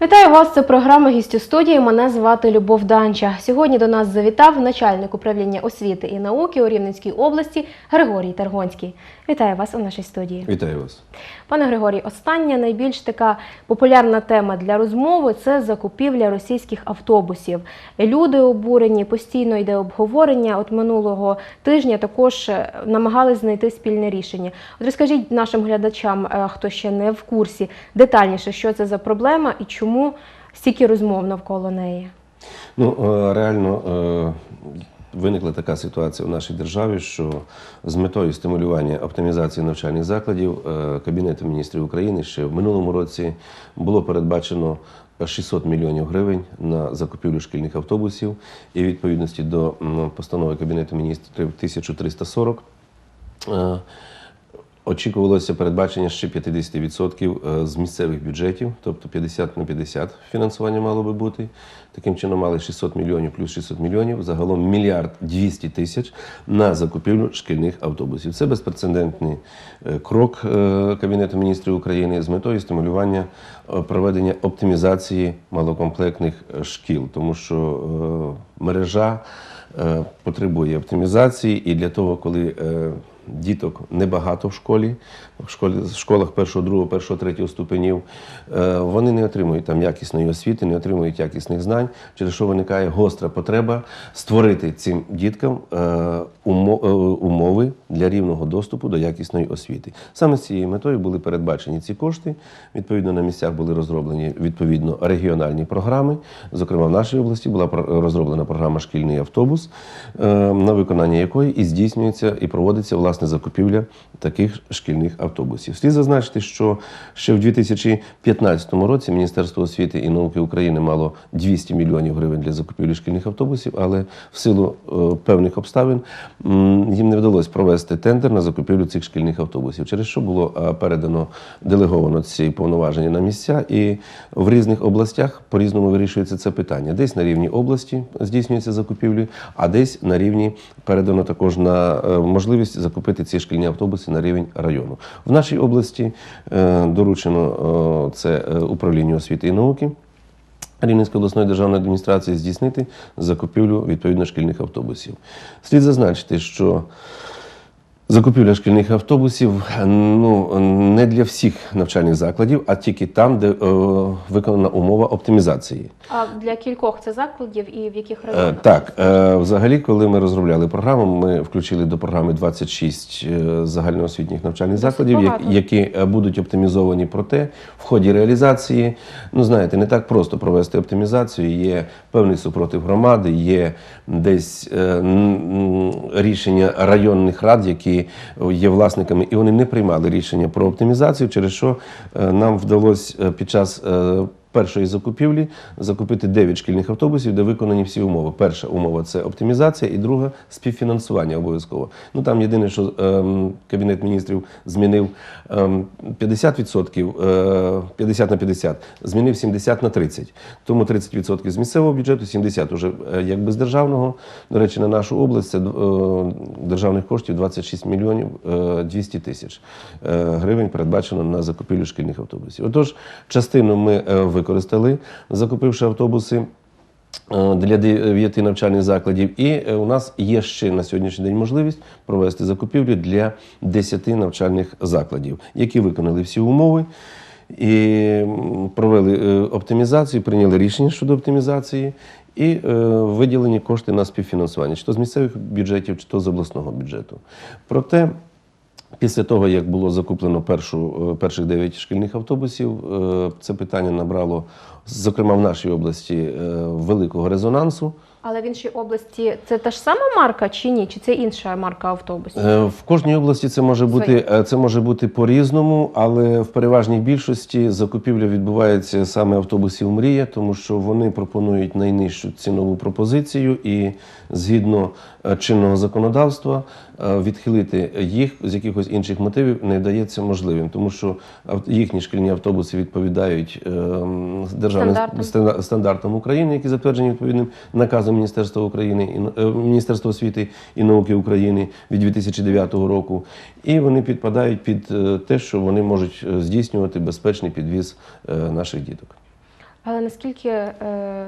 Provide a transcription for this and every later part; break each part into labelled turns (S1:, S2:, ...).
S1: Вітаю вас. Це програма гістю студії. Мене звати Любов Данча. Сьогодні до нас завітав начальник управління освіти і науки у Рівненській області Григорій Тергонський. Вітаю вас у нашій студії.
S2: Вітаю вас.
S1: Пане Григорій, остання найбільш така популярна тема для розмови це закупівля російських автобусів. Люди обурені, постійно йде обговорення. От минулого тижня також е, намагались знайти спільне рішення. От розкажіть нашим глядачам, е, хто ще не в курсі, детальніше, що це за проблема і чому стільки розмов навколо неї.
S2: Ну е, реально виникла така ситуація в нашій державі, що з метою стимулювання оптимізації навчальних закладів е, Кабінетом міністрів України ще в минулому році було передбачено 600 мільйонів гривень на закупівлю шкільних автобусів. І відповідності до постанови Кабінету міністрів 1340 е, Очікувалося передбачення ще 50% з місцевих бюджетів, тобто 50 на 50 фінансування мало би бути. Таким чином мали 600 мільйонів плюс 600 мільйонів, загалом мільярд 200 тисяч на закупівлю шкільних автобусів. Це безпрецедентний е, крок е, Кабінету міністрів України з метою стимулювання е, проведення оптимізації малокомплектних е, шкіл, тому що е, мережа е, потребує оптимізації, і для того, коли е, діток небагато в школі, в школі, в школах першого, другого, першого, третього ступенів, е, вони не отримують там якісної освіти, не отримують якісних знань, через що виникає гостра потреба створити цим діткам е, е, умови для рівного доступу до якісної освіти. Саме з цією метою були передбачені ці кошти. Відповідно, на місцях були розроблені відповідно регіональні програми. Зокрема, в нашій області була розроблена програма Шкільний автобус, на виконання якої і здійснюється і проводиться власне закупівля таких шкільних автобусів. Слід зазначити, що ще в 2015 році Міністерство освіти і науки України мало 200 мільйонів гривень для закупівлі шкільних автобусів, але в силу е, певних обставин їм не вдалося провести тендер на закупівлю цих шкільних автобусів, через що було е, передано делеговано ці повноваження на місця, і в різних областях по-різному вирішується це питання. Десь на рівні області здійснюється закупівлі, а десь на рівні передано також на е, можливість закупити ці шкільні автобуси на рівень району. В нашій області е, доручено е, це е, управлінню освіти і науки. Рівненської обласної державної адміністрації здійснити закупівлю відповідно шкільних автобусів. Слід зазначити, що закупівля шкільних автобусів ну, не для всіх навчальних закладів, а тільки там, де е, виконана умова оптимізації.
S1: А для кількох це закладів і в яких
S2: Е. Так, е, взагалі, коли ми розробляли програму, ми включили до програми 26 е, загальноосвітніх навчальних
S1: Досить
S2: закладів, як- які е, будуть оптимізовані. Проте в ході реалізації, ну знаєте, не так просто провести оптимізацію. Є певний супротив громади, є десь е, рішення районних рад, які є власниками, і вони не приймали рішення про оптимізацію, через що е, нам вдалося е, під час. Першої закупівлі закупити 9 шкільних автобусів, де виконані всі умови. Перша умова це оптимізація, і друга співфінансування обов'язково. Ну там єдине, що ем, кабінет міністрів змінив ем, 50%, е, 50 на 50, змінив 70 на 30. Тому 30% з місцевого бюджету, 70 уже е, якби з державного. До речі, на нашу область це е, державних коштів 26 мільйонів е, 200 тисяч е, гривень передбачено на закупівлю шкільних автобусів. Отож, частину ми е, використали, закупивши автобуси. е, Для дев'яти навчальних закладів, і е, у нас є ще на сьогоднішній день можливість провести закупівлю для 10 навчальних закладів, які виконали всі умови і провели е, оптимізацію, прийняли рішення щодо оптимізації і виділені кошти на співфінансування, чи то з місцевих бюджетів, чи то з обласного бюджету. Проте Після того, як було закуплено першу, е, перших 9 шкільних автобусів, е, це питання набрало, зокрема в нашій області, е, великого резонансу.
S1: Але в іншій області це та ж сама марка чи ні? Чи це інша марка автобусів?
S2: В кожній області це може бути це може бути по-різному, але в переважній більшості закупівля відбувається саме автобусів Мрія, тому що вони пропонують найнижчу цінову пропозицію, і згідно чинного законодавства е, відхилити їх з якихось інших мотивів не дається можливим, тому що їхні шкільні автобуси відповідають е, державним
S1: Стандартам.
S2: стандартам України, які затверджені відповідним наказом Міністерства України е, Міністерства освіти і науки України від 2009 року. І вони підпадають під е, те, що вони можуть е, здійснювати безпечний підвіз е, наших діток.
S1: Але наскільки е,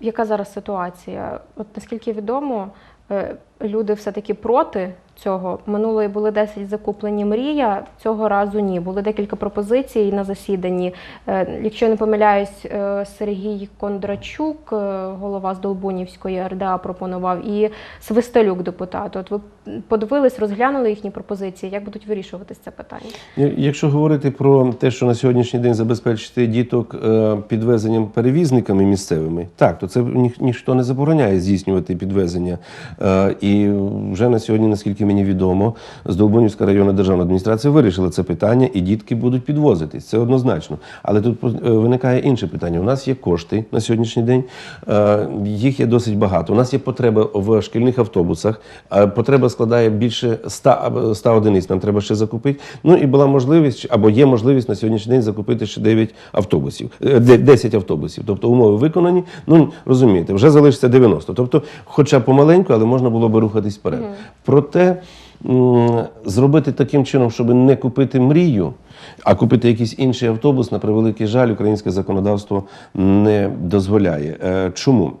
S1: яка зараз ситуація? От наскільки відомо, е, люди все-таки проти цього. Минулої були 10 закуплені мрія, цього разу ні. Були декілька пропозицій на засіданні. Е, якщо не помиляюсь, е, Сергій Кондрачук, е, голова Здолбунівської РДА, пропонував, і Свистелюк, депутат. От ви подивились, розглянули їхні пропозиції. Як будуть вирішуватись це питання?
S2: Якщо говорити про те, що на сьогоднішній день забезпечити діток підвезенням перевізниками місцевими, так то це ні, ніхто не забороняє здійснювати підвезення. Е, І вже на сьогодні, наскільки мені відомо, з Здолбунівська районна державна адміністрація вирішила це питання, і дітки будуть підвозитись. Це однозначно. Але тут е, виникає інше питання. У нас є кошти на сьогоднішній день, е, їх є досить багато. У нас є потреба в шкільних автобусах. Потреба складає більше 100, або 100 одиниць. Нам треба ще закупити. Ну і була можливість або є можливість на сьогоднішній день закупити ще 9 автобусів, е, 10 автобусів. Тобто умови виконані. Ну розумієте, вже залишиться 90. Тобто, хоча помаленьку, але можна було би рухатись вперед. Проте зробити таким чином, щоб не купити мрію. А купити якийсь інший автобус, на превеликий жаль, українське законодавство не дозволяє. Е, Чому?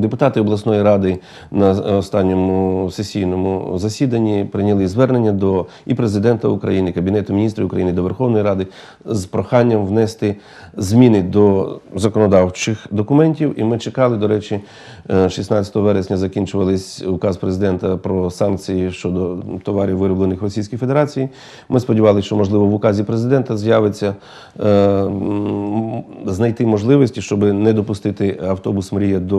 S2: Депутати обласної ради на останньому сесійному засіданні прийняли звернення до і президента України, Кабінету міністрів України, до Верховної Ради з проханням внести зміни до законодавчих документів. І ми чекали, до речі, е, 16 вересня закінчувались указ президента про санкції щодо товарів, вироблених в Російській Федерації. Ми сподівалися, що можливо в указі президента з'явиться е, знайти можливості, щоб не допустити автобус Мрія до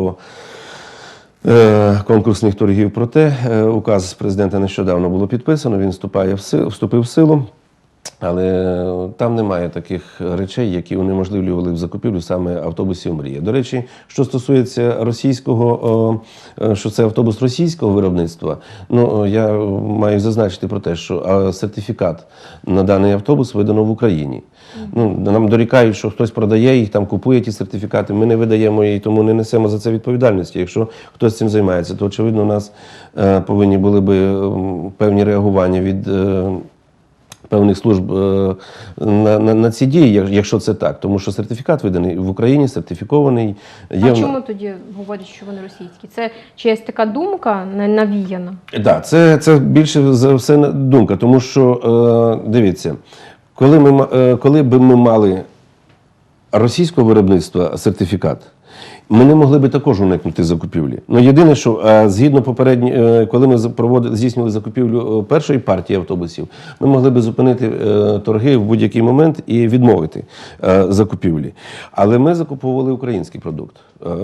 S2: е, конкурсних торгів. Проте е, указ президента нещодавно було підписано. Він вступає в силу, вступив в силу. Але там немає таких речей, які унеможливлювали б закупівлю саме автобусів Мрія. До речі, що стосується російського, е, що це автобус російського виробництва, ну я маю зазначити про те, що сертифікат на даний автобус видано в Україні. Ну нам дорікають, що хтось продає їх, там купує ті сертифікати. Ми не видаємо її, тому не несемо за це відповідальності. Якщо хтось цим займається, то очевидно у нас е, повинні були би ем, певні реагування від. Певних служб е, на, на, на ці дії, якщо це так. Тому що сертифікат виданий в Україні, сертифікований. Є
S1: А чому тоді говорять, що вони російські? Це чиясь така думка на- навіяна?
S2: Да, це, це більше за все думка, тому що е, дивіться, коли, ми, е, коли би ми мали російського виробництва сертифікат, ми не могли би також уникнути закупівлі. Ну єдине, що е, згідно попередні, е, коли ми проводили, здійснювали закупівлю е, першої партії автобусів, ми могли би зупинити торги в будь-який момент і відмовити закупівлі. Але ми закуповували український продукт.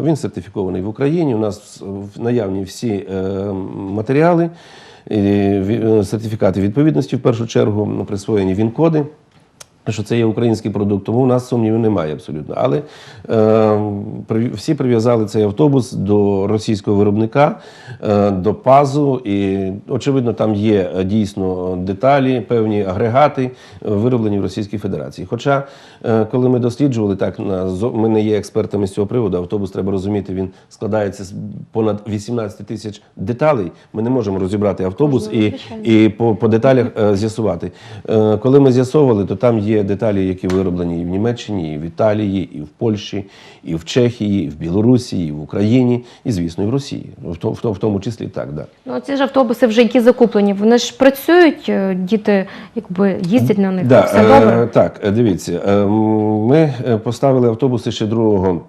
S2: Він сертифікований в Україні. У нас наявні всі матеріали, сертифікати відповідності в першу чергу, ну, присвоєні він-коди що це є український продукт, тому у нас сумнівів немає абсолютно. Але е, всі прив'язали цей автобус до російського виробника, е, до пазу, і очевидно, там є е, дійсно деталі, певні агрегати, е, вироблені в Російській Федерації. Хоча, е, коли ми досліджували, так на ми не є експертами з цього приводу. Автобус треба розуміти, він складається з понад 18 тисяч деталей. Ми не можемо розібрати автобус
S1: Можливо,
S2: і, і по, по деталях е, з'ясувати. Е, коли ми з'ясовували, то там є деталі, які вироблені і в Німеччині, і в Італії, і в Польщі, і в Чехії, і в Білорусі, і в Україні, і звісно, і в Росії. В тому, числі так, да.
S1: Ну ці ж автобуси вже які закуплені, вони ж працюють, е, діти якби їздять на них.
S2: Да,
S1: Все
S2: е,
S1: добре.
S2: так, е, дивіться, е, ми е, поставили автобуси ще 2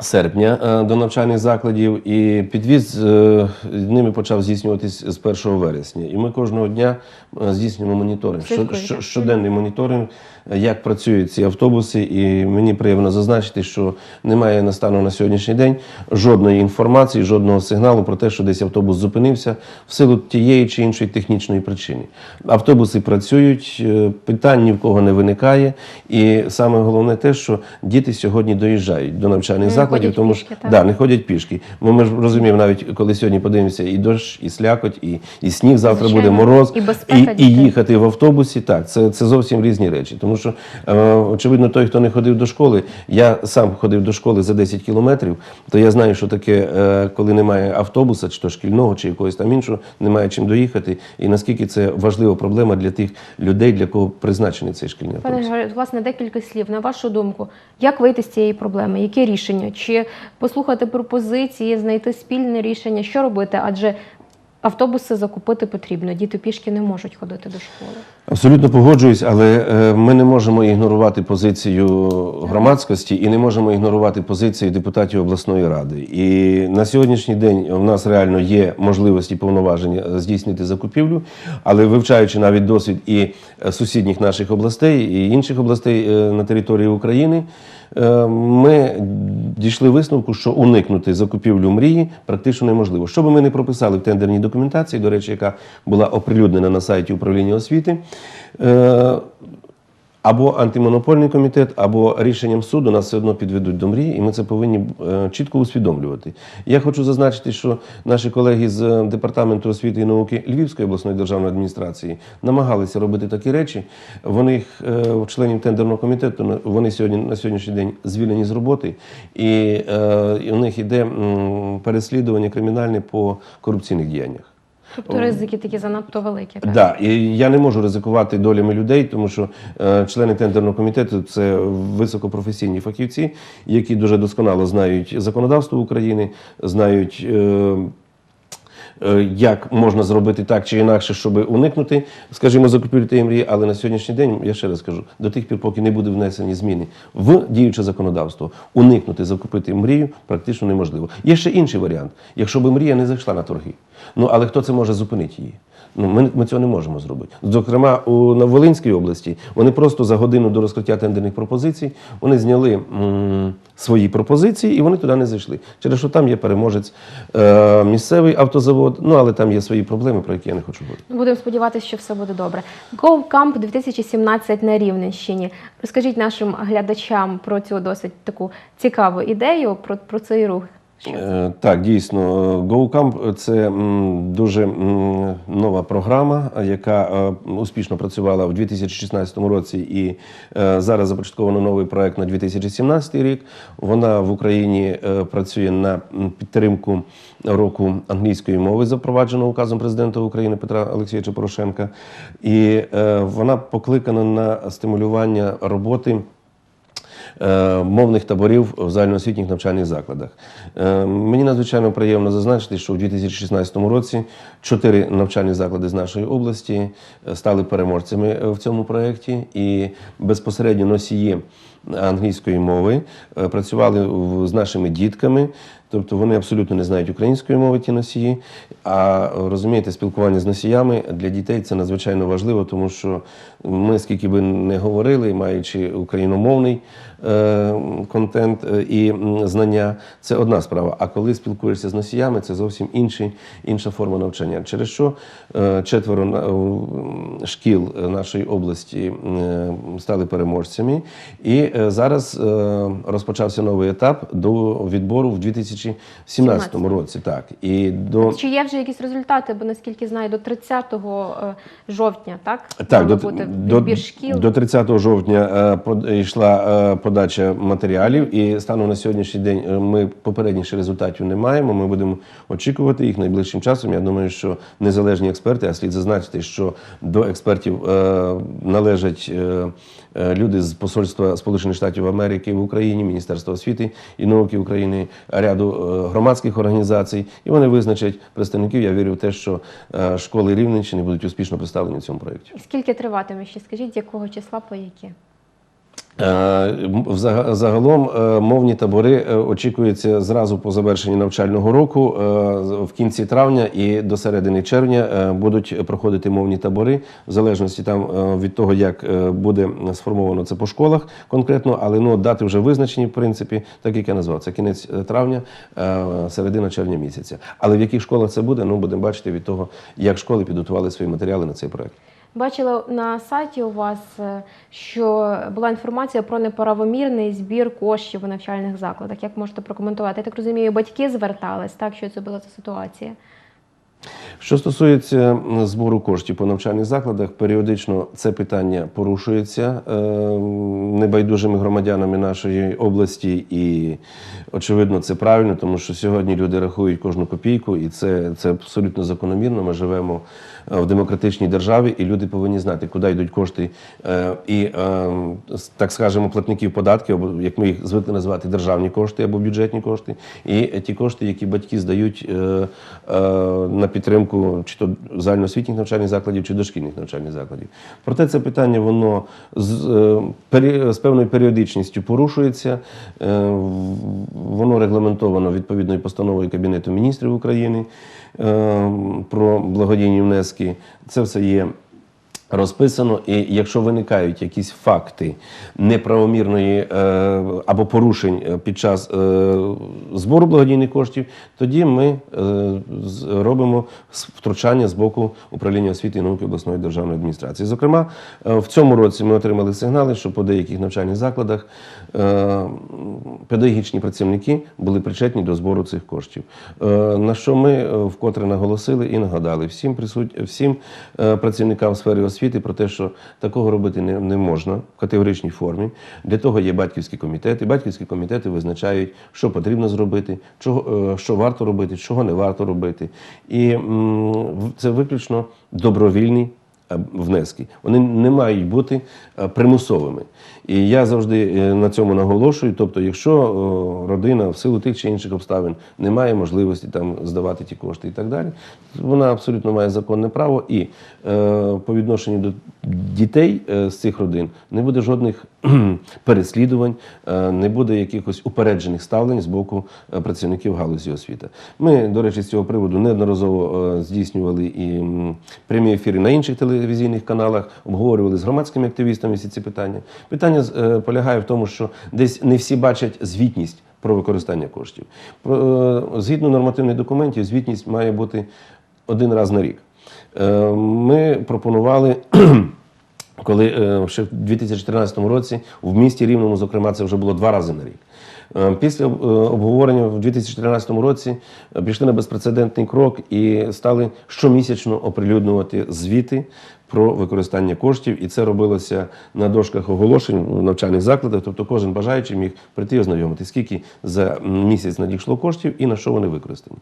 S2: серпня е, до навчальних закладів, і підвіз е, ними почав здійснюватись з 1 вересня. І ми кожного дня е, здійснюємо моніторинг, що, щоденний моніторинг, як працюють ці автобуси. І мені приємно зазначити, що немає на стану на сьогоднішній день жодної інформації, жодного сигналу про те, що десь автобус зупинився в силу тієї чи іншої технічної причини. Автобуси працюють, питань ні в кого не виникає. І саме головне те, що діти сьогодні доїжджають до навчальних закладів. Закладів,
S1: ходять
S2: тому
S1: пішки,
S2: що да, не ходять пішки. Ми, ми ж розуміємо, навіть коли сьогодні подивимося, і дощ, і слякоть, і, і сніг завтра
S1: Звичайно.
S2: буде мороз,
S1: І безпека
S2: і, і їхати в автобусі. Так, це, це зовсім різні речі. Тому що, е, очевидно, той, хто не ходив до школи, я сам ходив до школи за 10 кілометрів, то я знаю, що таке, е, коли немає автобуса, чи то шкільного, чи якогось там іншого, немає чим доїхати, і наскільки це важлива проблема для тих людей, для кого призначений цей шкільний автобус.
S1: Пане власне, декілька слів. На вашу думку, як вийти з цієї проблеми? Яке рішення? Чи послухати пропозиції, знайти спільне рішення? Що робити? Адже автобуси закупити потрібно. Діти пішки не можуть ходити до школи.
S2: Абсолютно погоджуюсь, але е, ми не можемо ігнорувати позицію громадськості і не можемо ігнорувати позицію депутатів обласної ради. І на сьогоднішній день у нас реально є можливості повноваження здійснити закупівлю, але вивчаючи навіть досвід і е, сусідніх наших областей, і інших областей е, на території України. Ми дійшли висновку, що уникнути закупівлю мрії практично неможливо. Що би ми не прописали в тендерній документації, до речі, яка була оприлюднена на сайті управління освіти, або антимонопольний комітет, або рішенням суду нас все одно підведуть до мрії, і ми це повинні е, чітко усвідомлювати. Я хочу зазначити, що наші колеги з е, департаменту освіти і науки Львівської обласної державної адміністрації намагалися робити такі речі. Вони е, членів тендерного комітету вони сьогодні на сьогоднішній день звільнені з роботи, і, е, у них іде переслідування кримінальне по корупційних діяннях.
S1: Тобто ризики такі занадто великі. Так?
S2: Да, і я не можу ризикувати долями людей, тому що е, члени тендерного комітету це високопрофесійні фахівці, які дуже досконало знають законодавство України, знають. Е, Як можна зробити так чи інакше, щоб уникнути, скажімо, закупівлі тієї мрії, але на сьогоднішній день, я ще раз кажу, до тих пір, поки не буде внесені зміни в діюче законодавство, уникнути закупити мрію практично неможливо. Є ще інший варіант, якщо б мрія не зайшла на торги. Ну але хто це може зупинити її? Ну, ми, ми цього не можемо зробити. Зокрема, у на Волинській області вони просто за годину до розкриття тендерних пропозицій вони зняли м, свої пропозиції і вони туди не зайшли. Через що там є переможець е, місцевий автозавод, ну але там є свої проблеми, про які я не хочу говорити.
S1: Будемо сподіватися, що все буде добре. Go Camp 2017 на Рівненщині. Розкажіть нашим глядачам про цю досить таку цікаву ідею, про, про цей рух.
S2: Е, Так, дійсно, GoCamp – це дуже нова програма, яка е, успішно працювала в 2016 році, і е, зараз започатковано новий проект на 2017 рік. Вона в Україні е, працює на підтримку року англійської мови, запровадженого указом президента України Петра Олексійовича Порошенка, і е, вона покликана на стимулювання роботи е, мовних таборів в загальноосвітніх навчальних закладах. Е, Мені надзвичайно приємно зазначити, що у 2016 році чотири навчальні заклади з нашої області е, стали переможцями е, в цьому проєкті і безпосередньо носії англійської мови е, працювали з нашими дітками. Тобто вони абсолютно не знають української мови, ті носії. А розумієте, спілкування з носіями для дітей це надзвичайно важливо, тому що ми, скільки би не говорили, маючи україномовний е, контент е, і знання, це одна справа. А коли спілкуєшся з носіями, це зовсім інший, інша форма навчання. Через що е, четверо шкіл е, нашої області стали переможцями. І зараз розпочався новий етап до відбору в 2017 році. Так і до
S1: Чи є вже якісь результати? Бо наскільки знаю, до 30 е, жовтня, так?
S2: Так, до,
S1: бути
S2: до,
S1: шкіл.
S2: до 30 жовтня е, йшла е, подача матеріалів, і станом на сьогоднішній день ми попередніх результатів не маємо. Ми будемо очікувати їх найближчим часом. Я думаю, що незалежні експерти, а слід зазначити, що до експертів е, належать люди з посольства Сполучених Штатів Америки в Україні, Міністерства освіти і науки України, ряду е, громадських організацій, і вони визначать представників. Я вірю в те, що е, школи Рівненщини будуть успішно представлені в цьому проєкті.
S1: Скільки триватиме ще? Скажіть, якого числа по яке?
S2: Е, Загалом е, мовні табори е, очікуються зразу по завершенні навчального року. В кінці травня і до середини червня будуть проходити мовні табори, в залежності там від того, як буде сформовано це по школах конкретно, але ну дати вже визначені, в принципі, так як я назвав. Це кінець травня, середина червня місяця. Але в яких школах це буде, ну будемо бачити від того, як школи підготували свої матеріали на цей проект.
S1: Бачила на сайті у вас, е, що була інформація про неправомірний збір коштів у навчальних закладах. Як можете прокоментувати? Я так розумію, батьки звертались, так що це була за ситуація?
S2: Що стосується збору коштів по навчальних закладах, періодично це питання порушується е, небайдужими громадянами нашої області, і очевидно, це правильно, тому що сьогодні люди рахують кожну копійку, і це, це абсолютно закономірно. Ми живемо в демократичній державі, і люди повинні знати, куди йдуть кошти е, і, е, так скажемо, платників податків, або як ми їх звикли називати, державні кошти або бюджетні кошти, і ті кошти, які батьки здають е, е, на підтримку чи то загальноосвітніх навчальних закладів, чи дошкільних навчальних закладів. Проте це питання воно з, е, з певною періодичністю порушується. Е, Воно регламентовано відповідною постановою Кабінету міністрів України е, про благодійні внески. Це все є. Розписано, і якщо виникають якісь факти неправомірної е, або порушень е, під час е, збору благодійних коштів, тоді ми робимо втручання з боку управління освіти і науки обласної державної адміністрації. Зокрема, в цьому році ми отримали сигнали, що по деяких навчальних закладах педагогічні працівники були причетні до збору цих коштів. На що ми вкотре наголосили і нагадали всім присут... всім працівникам в сфері освіти про те, що такого робити не, не можна в категоричній формі. Для того є батьківські комітети. Батьківські комітети визначають, що потрібно зробити, чого, е, що варто робити, чого не варто робити. І це виключно добровільні е, внески. Вони не мають бути е, примусовими. І я завжди е, на цьому наголошую. Тобто, якщо е, родина в силу тих чи інших обставин не має можливості там здавати ті кошти і так далі, вона абсолютно має законне право і е, по відношенню до дітей е, з цих родин не буде жодних переслідувань, е, не буде якихось упереджених ставлень з боку е, працівників галузі освіти. Ми, до речі, з цього приводу неодноразово здійснювали і прямі ефіри на інших телевізійних каналах, обговорювали з громадськими активістами всі ці питання. Питання полягає в тому, що десь не всі бачать звітність про використання коштів. Згідно нормативних документів, звітність має бути один раз на рік. Е, Ми пропонували. Коли е, ще в 2014 році в місті Рівному, зокрема, це вже було два рази на рік. Е, Після обговорення в 2014 році пішли на безпрецедентний крок і стали щомісячно оприлюднювати звіти про використання коштів, і це робилося на дошках оголошень у навчальних закладах. Тобто кожен бажаючий міг прийти ознайомити, скільки за місяць надійшло коштів і на що вони використані.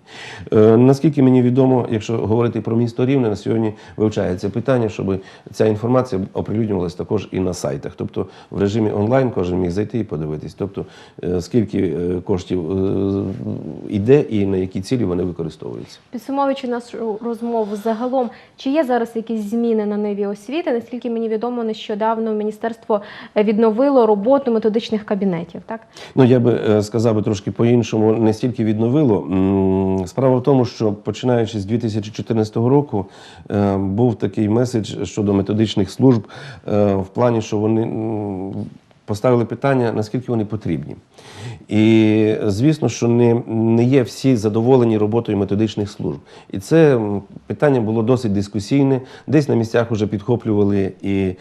S2: Е, Наскільки мені відомо, якщо говорити про місто Рівне, на сьогодні вивчається питання, щоб ця інформація оприлюднювалася також і на сайтах. Тобто в режимі онлайн кожен міг зайти і подивитись. Тобто, е, скільки е, коштів е, йде і на які цілі вони використовуються.
S1: Підсумовуючи нашу розмову загалом, чи є зараз якісь зміни на ниві освіти? Наскільки мені відомо, нещодавно міністерство відновило роботу методичних кабінетів, так?
S2: Ну, я би е, сказав би трошки по-іншому, не стільки відновило. Справа в тому, що починаючи з 2014 року е, був такий меседж щодо методичних служб е, в плані, що вони поставили питання, наскільки вони потрібні. І звісно, що не, не є всі задоволені роботою методичних служб. І це питання було досить дискусійне. Десь на місцях вже підхоплювали і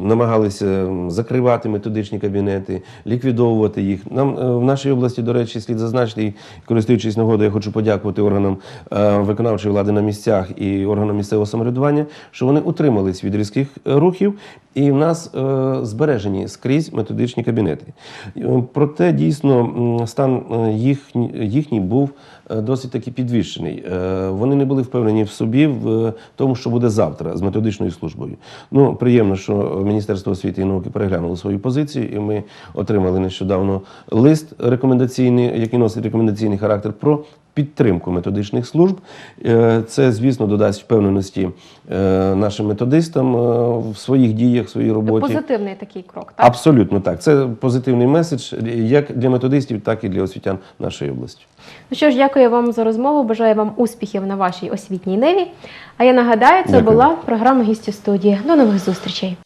S2: намагалися закривати методичні кабінети, ліквідовувати їх. Нам е, в нашій області, до речі, слід зазначити, і користуючись нагодою, я хочу подякувати органам е, виконавчої влади на місцях і органам місцевого самоврядування, що вони утримались від різких е, рухів, і в нас збережені скрізь методичні кабінети. Проте дійсно м, стан е, їхній, їхній був е, досить таки підвищений. Е, Вони не були впевнені в собі в тому, що буде завтра з методичною службою. Ну, приємно, що Міністерство освіти і науки переглянуло свою позицію, і ми отримали нещодавно лист рекомендаційний, який носить рекомендаційний характер про підтримку методичних служб. Е, Це, звісно, додасть впевненості е, нашим методистам е, в своїх діях, в своїй роботі.
S1: Позитивний такий крок, так?
S2: Абсолютно так. Це позитивний меседж як для методистів, так і для освітян нашої області.
S1: Ну що ж, дякую вам за розмову. Бажаю вам успіхів на вашій освітній ниві. А я нагадаю, це
S2: Дякую.
S1: була програма «Гість у студії. До нових зустрічей.